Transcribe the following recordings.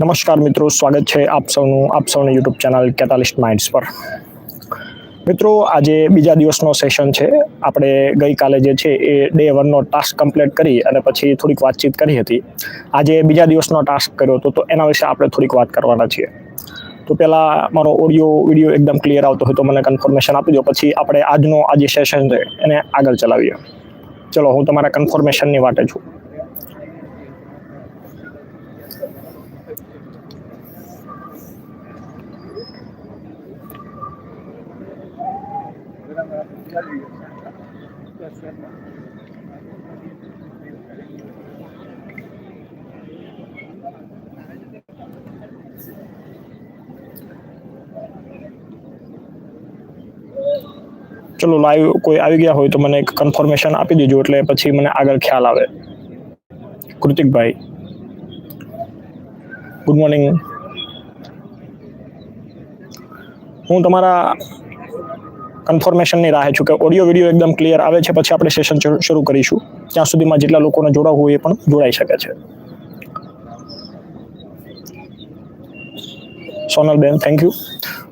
નમસ્કાર મિત્રો, સ્વાગત છે આપ સૌનું આપ સૌની યુટ્યુબ ચેનલ કેટાલિસ્ટ માઇન્ડ્સ પર. મિત્રો, આજે બીજા દિવસનો સેશન છે. આપણે ગઈકાલે જે છે એ ડે વનનો ટાસ્ક કમ્પ્લીટ કરી અને પછી થોડીક વાતચીત કરી હતી. આજે બીજા દિવસનો ટાસ્ક કર્યો હતો, તો એના વિશે આપણે થોડીક વાત કરવાના છીએ. તો પહેલાં મારો ઓડિયો વીડિયો એકદમ ક્લિયર આવતો હોય તો મને કન્ફર્મેશન આપી દો. પછી આપણે આજનો આ જે સેશન છે, એને આગળ ચલાવીએ. ચલો, હું તમારા કન્ફર્મેશનની વાટે છું. ચલો લાઈવ કોઈ આવી ગયા હોય તો મને એક કન્ફર્મેશન આપી દેજો એટલે પછી મને આગળ ખ્યાલ આવે. કૃતિકભાઈ. ગુડ મોર્નિંગ હું તમારા કન્ફર્મેશનની રાહે છું કે ઓડિયો વીડિયો એકદમ ક્લિયર આવે છે, પછી આપણે સેશન શરૂ કરીશું. ત્યાં સુધીમાં જેટલા લોકોને જોડાવું હોય એ પણ જોડાઈ શકે છે. સોનલબેન થેન્ક યુ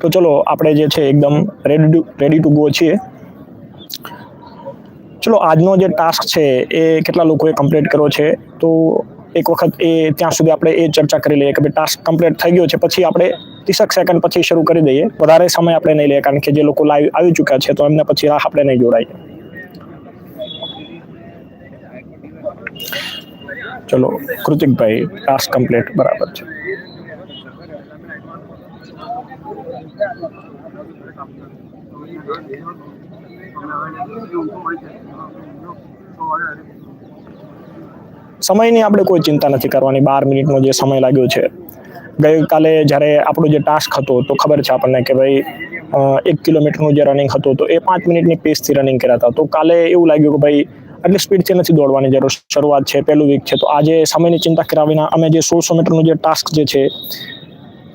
તો ચલો આપણે જે છે એકદમ રેડી રેડી ટુ ગો છીએ. ચલો, આજનો જે ટાસ્ક છે, એ કેટલા લોકોએ કમ્પ્લીટ કર્યો છે? તો એક વખત એ ત્યાં સુધી આપણે એ ચર્ચા કરી લઈએ કે ભાઈ ટાસ્ક કમ્પ્લીટ થઈ ગયો છે, પછી આપણે ત્રીસક સેકન્ડ પછી શરૂ કરી દઈએ. વધારે સમય આપણે નહીં લઈએ, કારણ કે જે લોકો લાઈવ આવી ચૂક્યા છે, તો એમને પછી રાહ આપણે નહીં જોડાઈએ. ચલો, કૃતિકભાઈ ટાસ્ક કમ્પ્લીટ બરાબર છે. સમયની આપણે કોઈ ચિંતા નથી કરવાની. બાર મિનિટનો જે સમય લાગ્યો છે. ગઈકાલે જ્યારે આપણો જે ટાસ્ક હતો, તો ખબર છે આપણને કે ભાઈ એક કિલોમીટરનું જે રનિંગ હતું, તો એ પાંચ મિનિટની પેસથી રનિંગ કર્યા હતા. તો કાલે એવું લાગ્યું કે ભાઈ આટલી સ્પીડથી નથી દોડવાની જરૂર. શરૂઆત છે, પહેલું વીક છે. તો આજે સમયની ચિંતા કર્યા વિના અમે જે સોળસો મીટરનું જે ટાસ્ક જે છે,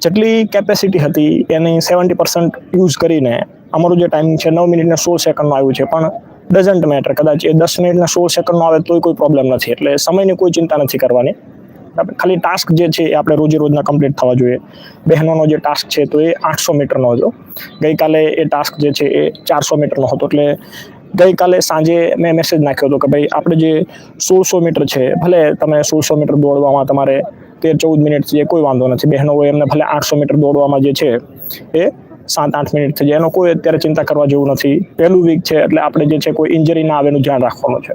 જેટલી કેપેસિટી હતી, એની સેવન્ટી પર્સન્ટ યુઝ કરીને અમારું જે ટાઈમિંગ છે, નવ મિનિટને સોળ સેકન્ડનું આવ્યું છે, પણ ડઝન્ટ મેટર કદાચ એ દસ મિનિટના સોળ સેકન્ડનો આવે તોય કોઈ પ્રોબ્લેમ નથી. એટલે સમયની કોઈ ચિંતા નથી કરવાની. ખાલી ટાસ્ક જે છે એ આપણે રોજે રોજના કમ્પ્લીટ થવા જોઈએ. બહેનોનો જે ટાસ્ક છે તો એ આઠસો મીટરનો હતો. ગઈકાલે એ ટાસ્ક જે છે એ ચારસો મીટરનો હતો. એટલે ગઈકાલે સાંજે મેં મેસેજ નાખ્યો હતો કે ભાઈ, આપણે જે સોળસો મીટર છે, ભલે તમે સોળસો મીટર દોડવામાં તમારે તેર ચૌદ મિનિટ છે કોઈ વાંધો નથી. બહેનો હોય એમને ભલે આઠસો મીટર દોડવામાં જે છે એ સાત આઠ મિનિટ થઈ જાય એનો કોઈ અત્યારે ચિંતા કરવા જેવું નથી. પહેલું વીક છે એટલે આપણે જે છે કોઈ ઇન્જરી ના આવે એનું ધ્યાન રાખવાનું છે.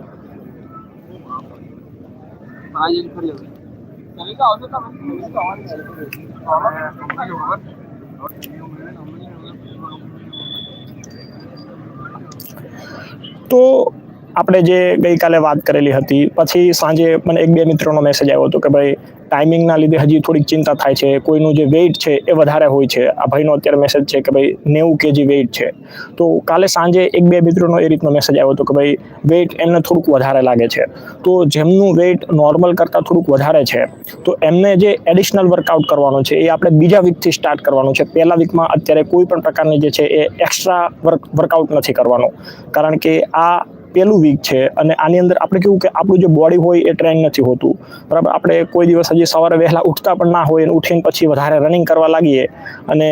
તો આપણે જે ગઈકાલે વાત કરેલી હતી, પછી સાંજે મને એક બે મિત્રોનો મેસેજ આવ્યો હતો કે ભાઈ ટાઈમિંગના લીધે હજી થોડીક ચિંતા થાય છે. કોઈનું જે વેઇટ છે એ વધારે હોય છે. આ ભાઈનો અત્યારે મેસેજ છે કે ભાઈ નેવું કેજી વેઇટ છે. તો કાલે સાંજે એક બે મિત્રોનો એ રીતનો મેસેજ આવ્યો હતો કે ભાઈ વેઇટ એમને થોડુંક વધારે લાગે છે. તો જેમનું વેઇટ નોર્મલ કરતાં થોડુંક વધારે છે, તો એમને જે એડિશનલ વર્કઆઉટ કરવાનું છે એ આપણે બીજા વીકથી સ્ટાર્ટ કરવાનું છે. પહેલા વીકમાં અત્યારે કોઈ પણ પ્રકારની જે છે એ એક્સ્ટ્રા વર્ક વર્કઆઉટ નથી કરવાનું. કારણ કે આ પહેલું વીક છે અને આની અંદર આપણે કેવું કે આપણું જે બોડી હોય એ ટ્રેન નથી હોતું. બરાબર? આપણે કોઈ દિવસ હજી સવારે વહેલા ઉઠતા પણ ના હોય અને ઉઠીને પછી વધારે રનિંગ કરવા લાગીએ અને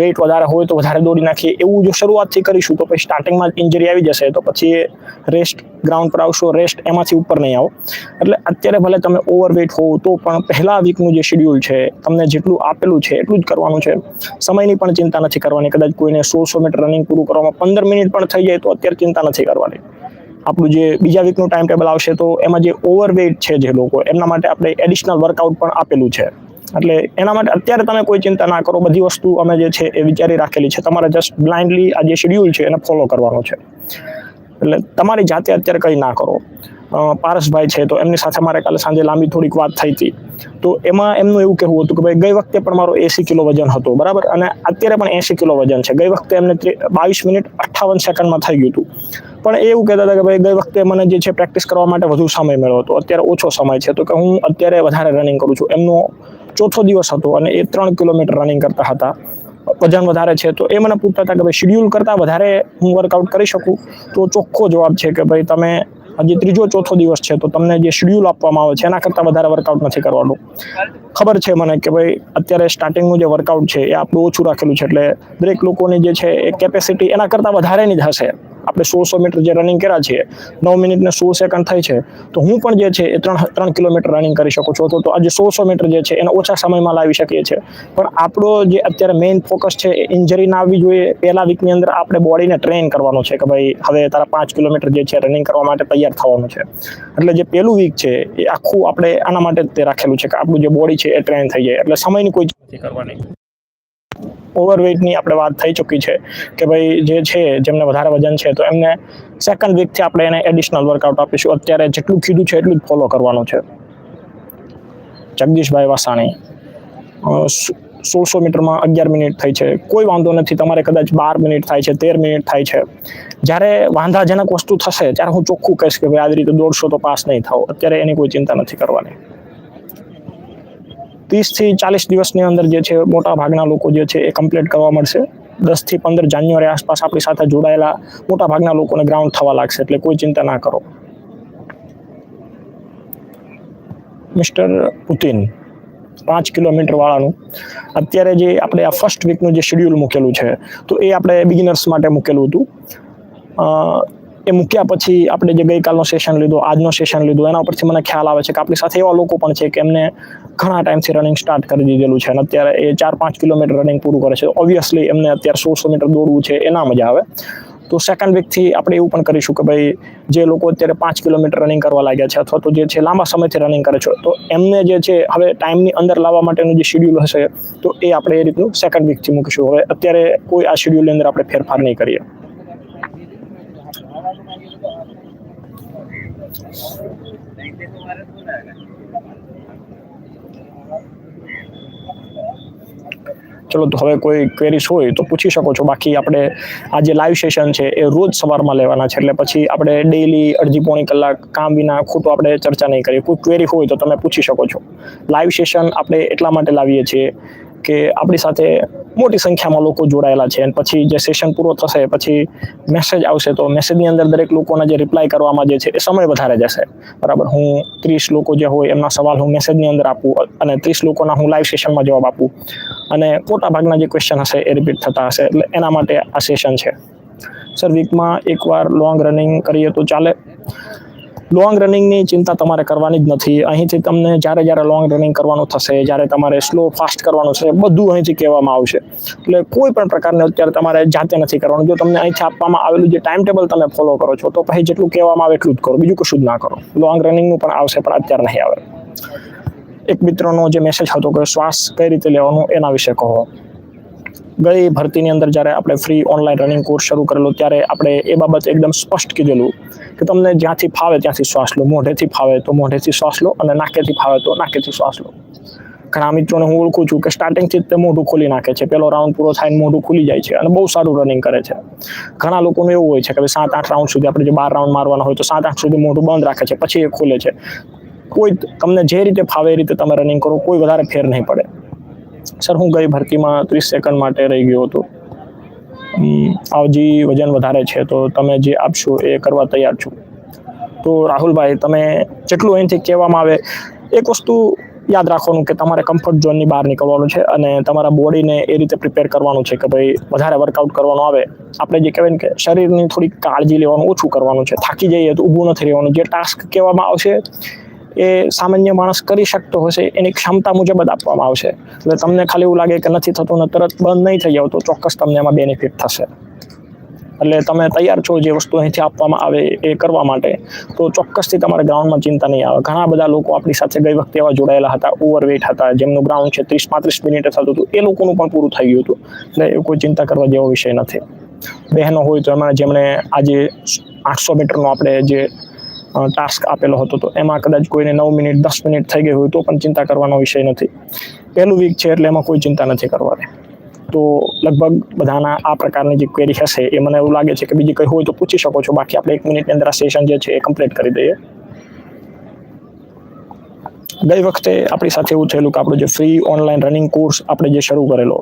વેઇટ વધારે હોય તો વધારે દોડી નાખીએ. એવું જો શરૂઆતથી કરીશું તો પછી સ્ટાર્ટિંગમાં જ ઇન્જરી આવી જશે તો પછી રેસ્ટ ગ્રાઉન્ડ પર આવશો રેસ્ટ એમાંથી ઉપર નહીં આવો. એટલે અત્યારે ભલે તમે ઓવરવેટ હોવ તો પણ પહેલા વીકનું જે શેડ્યુલ છે, તમને જેટલું આપેલું છે એટલું જ કરવાનું છે. સમયની પણ ચિંતા નથી કરવાની. કદાચ કોઈને સોળસો મીટર રનિંગ પૂરું કરવામાં પંદર મિનિટ પણ થઈ જાય તો અત્યારે ચિંતા નથી કરવાની. આપણું જે બીજા વીકનું ટાઈમ ટેબલ આવશે તો એમાં જે ઓવરવેટ છે જે લોકો, એમના માટે આપણે એડિશનલ વર્કઆઉટ પણ આપેલું છે. એટલે એના માટે અત્યારે તમે કોઈ ચિંતા ના કરો, બધી વસ્તુ અમે જે છે એ વિચારી રાખેલી છે. તમારે જસ્ટ બ્લાઇન્ડલી આ જે શેડ્યુલ છે એને ફોલો કરવાનો છે. એટલે તમારી જાતે અત્યારે કંઈ ના કરો. પારસભાઈ છે, તો એમની સાથે મારે કાલે સાંજે લાંબી થોડીક વાત થઈ હતી. તો એમાં એમનું એવું કહેવું હતું કે ભાઈ, ગઈ વખતે પણ મારો એસી કિલો વજન હતું, બરાબર? અને અત્યારે પણ એસી કિલો વજન છે. ગઈ વખતે એમને બાવીસ મિનિટ અઠ્ઠાવન સેકન્ડમાં થઈ ગયું હતું. પણ એ એવું કહેતા હતા કે ભાઈ, ગઈ વખતે મને જે છે પ્રેક્ટિસ કરવા માટે વધુ સમય મળ્યો હતો. અત્યારે ઓછો સમય છે. તો કે હું અત્યારે વધારે રનિંગ કરું છું. એમનો ચોથો દિવસ હતો અને એ ત્રણ કિલોમીટર રનિંગ કરતા હતા. વજન વધારે છે. તો એ મને પૂછતા હતા કે ભાઈ શેડ્યુલ કરતાં વધારે હું વર્કઆઉટ કરી શકું? તો ચોખ્ખો જવાબ છે કે ભાઈ, તમે હજી ત્રીજો ચોથો દિવસ છે, તો તમને જે શેડ્યુલ આપવામાં આવે છે, એના કરતાં વધારે વર્કઆઉટ નથી કરવાનું. ખબર છે મને કે ભાઈ, અત્યારે સ્ટાર્ટિંગનું જે વર્કઆઉટ છે, એ આપણું ઓછું રાખેલું છે, એટલે દરેક લોકોની જે છે એ કેપેસિટી એના કરતાં વધારેની જ હશે. આપણે સોળસો મીટર જે રનિંગ કર્યા છીએ, નવ મિનિટ ને સોળ સેકન્ડ થાય છે, તો હું પણ જે છે એ ત્રણ ત્રણ કિલોમીટર રનિંગ કરી શકું છું. તો તો આજે સોળસો મીટર જે છે એને ઓછા સમયમાં લાવી શકીએ છીએ. પણ આપણો જે અત્યારે મેઇન ફોકસ છે એ ઇન્જરી ના આવવી જોઈએ. પહેલા વીકની અંદર આપણે બોડીને ટ્રેન કરવાનું છે કે ભાઈ હવે તારા પાંચ કિલોમીટર જે છે રનિંગ કરવા માટે તૈયાર થવાનું છે. એટલે જે પહેલું વીક છે એ આખું આપણે આના માટે તે રાખેલું છે કે આપણું જે બોડી છે એ ટ્રેન થઈ જાય. એટલે સમયની કોઈ નથી કરવાની. ઓવરવેટની આપણે વાત થઈ ચૂકી છે કે ભાઈ જે છે, જેમને વધારે વજન છે, તો એમને સેકન્ડ વીકથી આપણે એને એડિશનલ વર્કઆઉટ આપીશું. અત્યારે જેટલું કીધું છે, એટલું જ ફોલો કરવાનું છે. જગદીશભાઈ વાસાણી સોળસો મીટરમાં અગિયાર મિનિટ થઈ છે. કોઈ વાંધો નથી, તમારે કદાચ બાર મિનિટ થાય છે, તેર મિનિટ થાય છે. જ્યારે વાંધાજનક વસ્તુ થશે, ત્યારે હું ચોખ્ખું કહીશ કે ભાઈ આવી રીતે દોડશો તો પાસ નહીં થાવ અત્યારે એની કોઈ ચિંતા નથી કરવાની. ત્રીસથી ચાલીસ દિવસની અંદર જે છે મોટા ભાગના લોકો જે છે એ કમ્પ્લીટ કરવા મળશે. દસથી પંદર જાન્યુઆરી આસપાસ આપણી સાથે જોડાયેલા મોટા ભાગના લોકોને ગ્રાઉન્ડ થવા લાગશે એટલે કોઈ ચિંતા ના કરો. મિસ્ટર પુતિન, પાંચ કિલોમીટર વાળાનું. અત્યારે જે આપણે આ ફર્સ્ટ વીકનું જે શેડ્યુલ મૂકેલું છે, તો એ આપણે બિગિનર્સ માટે મૂકેલું હતું. એ મૂક્યા પછી આપણે જે ગઈકાલનો સેશન લીધો, આજનો સેશન લીધો, એના પરથી મને ખ્યાલ આવે છે કે આપણી સાથે એવા લોકો પણ છે કે એમને ઘણા ટાઈમથી રનિંગ સ્ટાર્ટ કરી દીધેલું છે અને અત્યારે એ ચાર પાંચ કિલોમીટર રનિંગ પૂરું કરે છે. ઓબ્વિયસલી એમને અત્યારે સોળસો મીટર દોડવું છે, એના મજા આવે. તો સેકન્ડ વીકથી આપણે એવું પણ કરીશું કે ભાઈ, જે લોકો અત્યારે પાંચ કિલોમીટર રનિંગ કરવા લાગ્યા છે અથવા તો જે છે લાંબા સમયથી રનિંગ કરે છે, તો એમને જે છે હવે ટાઈમની અંદર લાવવા માટેનું જે શેડ્યુલ હશે, તો એ આપણે એ રીતનું સેકન્ડ વીકથી મૂકીશું. હવે અત્યારે કોઈ આ શેડ્યુલની અંદર આપણે ફેરફાર નહીં કરીએ. ચલો હવે કોઈ ક્વેરીઝ હોય તો પૂછી શકો છો. બાકી આપણે આ જે લાઈવ સેશન છે એ રોજ સવારમાં લેવાના છે. એટલે પછી આપણે ડેઈલી અડધી પોણી કલાક કામ વિના ખોટું આપણે ચર્ચા નહીં કરીએ. કોઈ ક્વેરી હોય તો તમે પૂછી શકો છો. લાઈવ સેશન આપણે એટલા માટે લાવીએ છીએ કે આપણી સાથે મોટી સંખ્યામાં લોકો જોડાયેલા છે અને પછી જે સેશન પૂરો થશે, પછી મેસેજ આવશે, તો મેસેજની અંદર દરેક લોકોના જે રિપ્લાય કરવામાં જે છે એ સમય વધારે જશે. બરાબર? હું ત્રીસ લોકો જે હોય એમના સવાલ હું મેસેજની અંદર આપું અને ત્રીસ લોકોના હું લાઈવ સેશનમાં જવાબ આપું. અને મોટા ભાગના જે ક્વેશ્ચન હશે એ રિપીટ થતા હશે. એટલે એના માટે આ સેશન છે. સર વીકમાં એકવાર લોંગ રનિંગ કરીએ તો ચાલે? લોંગ રનિંગની ચિંતા તમારે કરવાની જ નથી. અહીંથી તમને જ્યારે જ્યારે લોંગ રનિંગ કરવાનું થશે, જ્યારે તમારે સ્લો ફાસ્ટ કરવાનું છે, બધું અહીંથી કહેવામાં આવશે. એટલે કોઈ પણ પ્રકારને અત્યારે તમારે જાતે નથી કરવાનું. જો તમને અહીંથી આપવામાં આવેલું જે ટાઈમ ટેબલ તમે ફોલો કરો છો, તો પછી જેટલું કહેવામાં આવે એટલું જ કરો. બીજું કશું જ ના કરો. લોંગ રનિંગનું પણ આવશે, પણ અત્યારે નહીં આવે. એક મિત્રનો જે મેસેજ હતો કે શ્વાસ કઈ રીતે લેવાનું, એના વિશે કહો. ગઈ ભરતીની અંદર જ્યારે આપણે ફ્રી ઓનલાઈન રનિંગ કોર્સ શરૂ કરેલો, ત્યારે આપણે એ બાબત એકદમ સ્પષ્ટ કીધેલું કે તમને જ્યાંથી ફાવે ત્યાંથી શ્વાસ લો. મોઢેથી ફાવે તો મોઢેથી શ્વાસ લો અને નાકેથી ફાવે તો નાકેથી શ્વાસ લો. ઘણા મિત્રોને હું ઓળખું છું કે સ્ટાર્ટિંગથી જ તે મોઢું ખોલી નાખે છે. પેલો રાઉન્ડ પૂરો થાય મોઢું ખુલી જાય છે અને બહુ સારું રનિંગ કરે છે. ઘણા લોકોનું એવું હોય છે કે ભાઈ સાત, આઠ રાઉન્ડ સુધી આપણે જે બાર રાઉન્ડ મારવાના હોય તો સાત, આઠ સુધી મોઢું બંધ રાખે છે, પછી એ ખોલે છે. કોઈ તમને જે રીતે ફાવે એ રીતે તમે રનિંગ કરો, કોઈ વધારે ફેર નહીં પડે. સર, હું ગઈ ભરતીમાં ત્રીસ સેકન્ડ માટે રહી ગયો હતો. આવજી વજન વધારે છે, તો તમે જે આપશો એ કરવા તૈયાર છું. તો રાહુલભાઈ, તમે જેટલું અહીંથી કહેવામાં આવે, એક વસ્તુ યાદ રાખવાનું કે તમારે કમ્ફર્ટ ઝોનની બહાર નીકળવાનું છે અને તમારા બોડીને એ રીતે પ્રિપેર કરવાનું છે કે ભાઈ વધારે વર્કઆઉટ કરવાનું આવે. આપણે જે કહેવાય કે શરીરની થોડી કાળજી લેવાનું ઓછું કરવાનું છે. થાકી જઈએ તો ઊભું નથી રહેવાનું. જે ટાસ્ક કહેવામાં આવશે એ સામાન્ય માણસ કરી શકતો હશે, એની ક્ષમતા મુજબ જ આપવામાં આવશે. એટલે તમને ખાલી એવું લાગે કે નથી થતું ને તરત બંધ નહીં થઈ જાવ ચોક્કસ તમને એમાં બેનિફિટ થશે. એટલે તમે તૈયાર છો જે વસ્તુ અહીંથી આપવામાં આવે એ કરવા માટે, તો ચોક્કસથી તમારે ગ્રાઉન્ડમાં ચિંતા નહીં આવે. ઘણા બધા લોકો આપણી સાથે ગઈ વખતે એવા જોડાયેલા હતા ઓવરવેટ હતા, જેમનું ગ્રાઉન્ડ છે ત્રીસ પાંત્રીસ મિનિટે થતું હતું, એ લોકોનું પણ પૂરું થઈ ગયું હતું. એટલે એ કોઈ ચિંતા કરવા જેવો વિષય નથી. બહેનો હોય તો એમાં જેમણે આજે આઠસો મીટરનો આપણે જે ટાસ્ક આપેલો હતો. તો એમાં કદાચ કોઈને નવ મિનિટ, દસ મિનિટ થઈ ગઈ હોય તો પણ ચિંતા કરવાનો વિષય નથી. પહેલું વીક છે એટલે એમાં કોઈ ચિંતા નથી કરવાની. તો લગભગ બધાના આ પ્રકારની જે ક્વેરી હશે એ મને એવું લાગે છે કે બીજી કંઈ હોય તો પૂછી શકો છો. બાકી આપણે એક મિનિટની અંદર આ સેશન જે છે એ કમ્પ્લીટ કરી દઈએ. ગઈ વખતે આપણી સાથે એવું થયેલું કે આપણો જે ફ્રી ઓનલાઈન રનિંગ કોર્સ આપણે જે શરૂ કરેલો,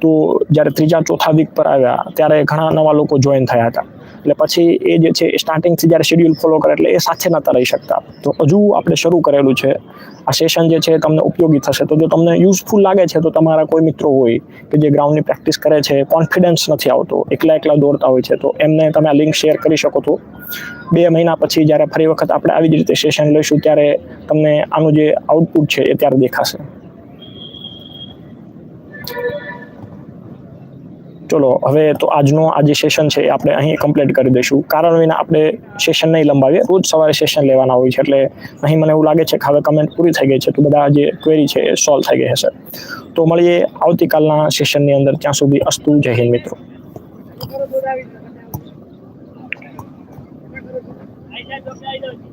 તો જ્યારે ત્રીજા ચોથા વીક પર આવ્યા, ત્યારે ઘણા નવા લોકો જોઈન થયા હતા. એટલે પછી એ જે છે સ્ટાર્ટિંગથી જ્યારે શેડ્યુલ ફોલો કરે એટલે એ સાથે નહોતા રહી શકતા. તો હજુ આપણે શરૂ કરેલું છે. આ સેશન જે છે તમને ઉપયોગી થશે. તો જો તમને યુઝફુલ લાગે છે, તો તમારા કોઈ મિત્રો હોય કે જે ગ્રાઉન્ડની પ્રેક્ટિસ કરે છે કોન્ફિડન્સ નથી આવતો, એકલા એકલા દોડતા હોય છે, તો એમને તમે આ લિંક શેર કરી શકો છો. બે મહિના પછી જ્યારે ફરી વખત આપણે આવી જ રીતે સેશન લઈશું, ત્યારે તમને આનું જે આઉટપુટ છે, એ ત્યારે દેખાશે. ચલો, હવે તો આજનો આ જે સેશન છે આપણે અહીં કમ્પ્લીટ કરી દઈશું. કારણ વિના આપણે સેશન નહીં લંબાવીએ, રોજ સવારે સેશન લેવાના હોય છે. એટલે અહીં મને એવું લાગે છે કે હવે કમેન્ટ પૂરી થઈ ગઈ છે, તો બધા જે ક્વેરી છે એ સોલ્વ થઈ ગઈ હશે. તો મળીએ આવતીકાલના સેશનની અંદર, ત્યાં સુધી અસ્તુ, જય હિન્દ મિત્રો. I don't જાય